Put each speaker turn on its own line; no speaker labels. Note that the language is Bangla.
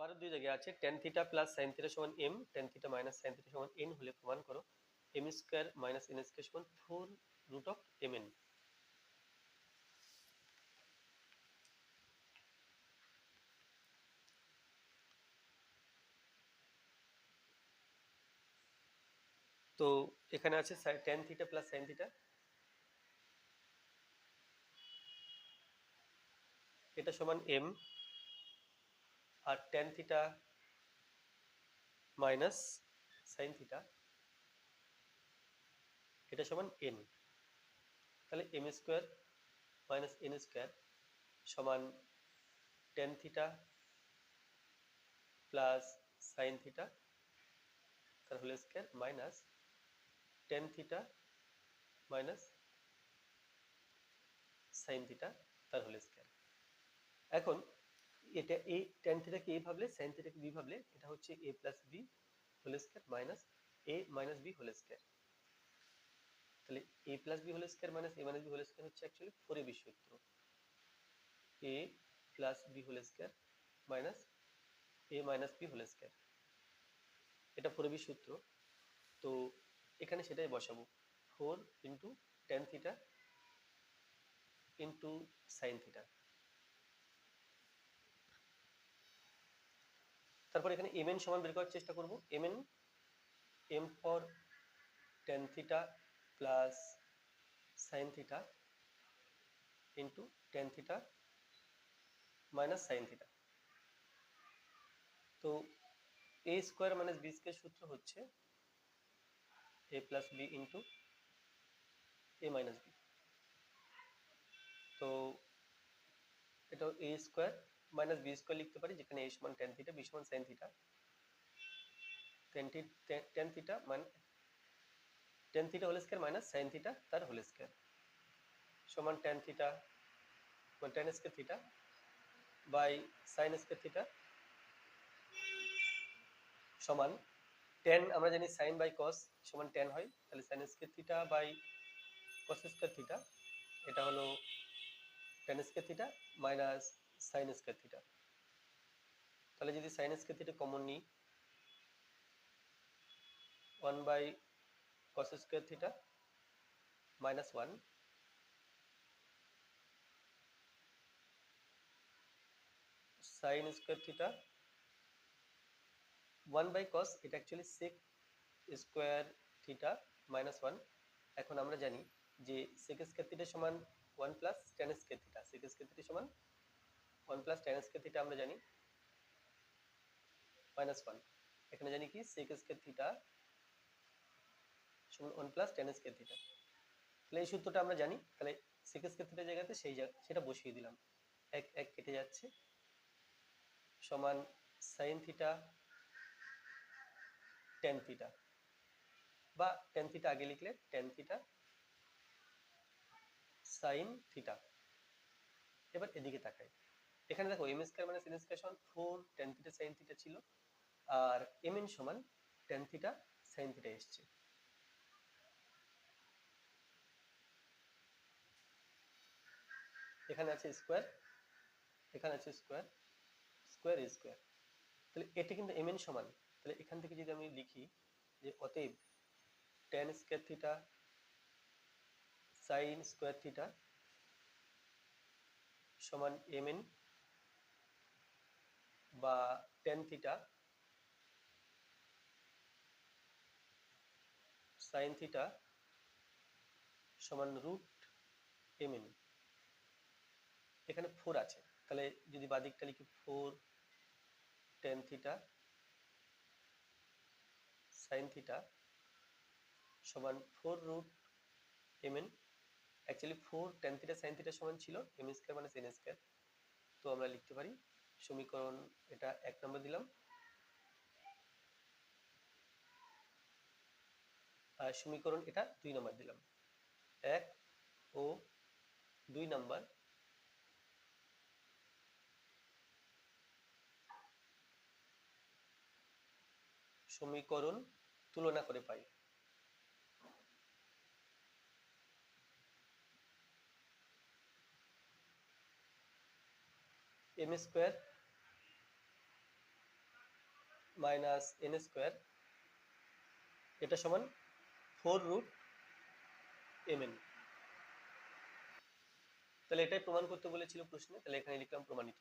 বারো দুই জায়গায় আছে tan theta plus sin theta সমান M tan theta minus sin theta সমান এন হলে প্রমাণ করো M square minus N square সমান four root of M N তো এখানে আছে tan theta plus sin theta এটা সমান এম আর tan theta minus sin theta এটা সমান এন তাহলে M square minus N square সমান tan theta plus sin theta তার whole square minus tan theta minus sin theta তার হোল স্কোয়ার এখন এটা এ টেন থিটাকে এ ভাবলে সাইন থিটাকে বি ভাবলে, এটা হচ্ছে A plus B whole square minus A minus B whole square তাহলে A plus B whole square minus A minus B whole square হচ্ছে অ্যাকচুয়ালি ফোরে বি সূত্র A plus B whole square minus A minus B whole square এটা ফোরে বি সূত্র তো এখানে সেটাই বসাবো। Four into tan theta into sin theta তারপর এখানে এম এন সমান বের করার চেষ্টা করব। M N M four tan theta plus sin theta into tan theta minus sin theta তো A square minus B square সূত্র হচ্ছে A plus B into A minus B তো এটা A square minus B square লিখতে পারি, যেখানে এ সমান টেন থিটা বি সমান sin theta tan tan theta মানে tan theta whole square minus sin theta তার হোল স্কোয়ার সমান tan theta tan square theta by sin square theta সমান টেন আমরা জানি সাইন বাই কস সমান টেন হয়, তাহলে sin square theta by cos square theta এটা হলো tan square theta minus sin square theta তাহলে যদি সাইন স্কোয়ার থিটা কমন নিই one by cos square theta minus one sin square theta one by cos এটা actually sec square theta minus one এখন আমরা জানি যে সেক স্কোয়ার থিটা সমান one plus tan square theta sec square theta সমান one plus tan square theta আমরা জানি। মাইনাস ওয়ান এখানে জানি কি? সেক স্কোয়ার থিটা সমান one plus tan square theta তাহলে এই সূত্রটা আমরা জানি। তাহলে সেক স্কোয়ার থিটার জায়গাতে সেই সেটা বসিয়ে দিলাম। এক এক কেটে যাচ্ছে। সমান সাইন থিটা টেন থিটা বা টেন থিটা আগে লিখলে টেন থিটা সাইন থিটা এবার এদিকে তাকাই। এখানে দেখো এম স্কোয়ার মানে সিন স্কোয়ার সমান four tan theta sin theta ছিল, আর এম এন সমান টেন থিটা সাইন থিটা এসছে। এখানে আছে স্কোয়ার এখানে আছে স্কোয়ার স্কোয়ার স্কোয়ার তাহলে এটা কিন্তু এম এন সমান। তাহলে এখান থেকে যদি আমি লিখি যে অতএব tan square theta sin square theta সমান এম এন বা টেন থিটা সাইন থিটা সমান রুট এম এন এখানে ফোর আছে। তাহলে যদি বাদিকটা লিখি four tan theta sin theta সমান four root M N actually four tan theta sin theta সমান ছিল এম স্কোয়ার মানে সেন স্কোয়ার তো আমরা লিখতে পারি সমীকরণ এটা এক নম্বর দিলাম। আর সমীকরণ এটা দুই নম্বর দিলাম। এক ও দুই নম্বর। সমীকরণ তুলনা করে পাই। M square minus N square এটা সমান ফোর রুট এম এন তাহলে এটাই প্রমাণ করতে বলেছিল প্রশ্নে, তাহলে এখানে লিখলাম প্রমাণিত।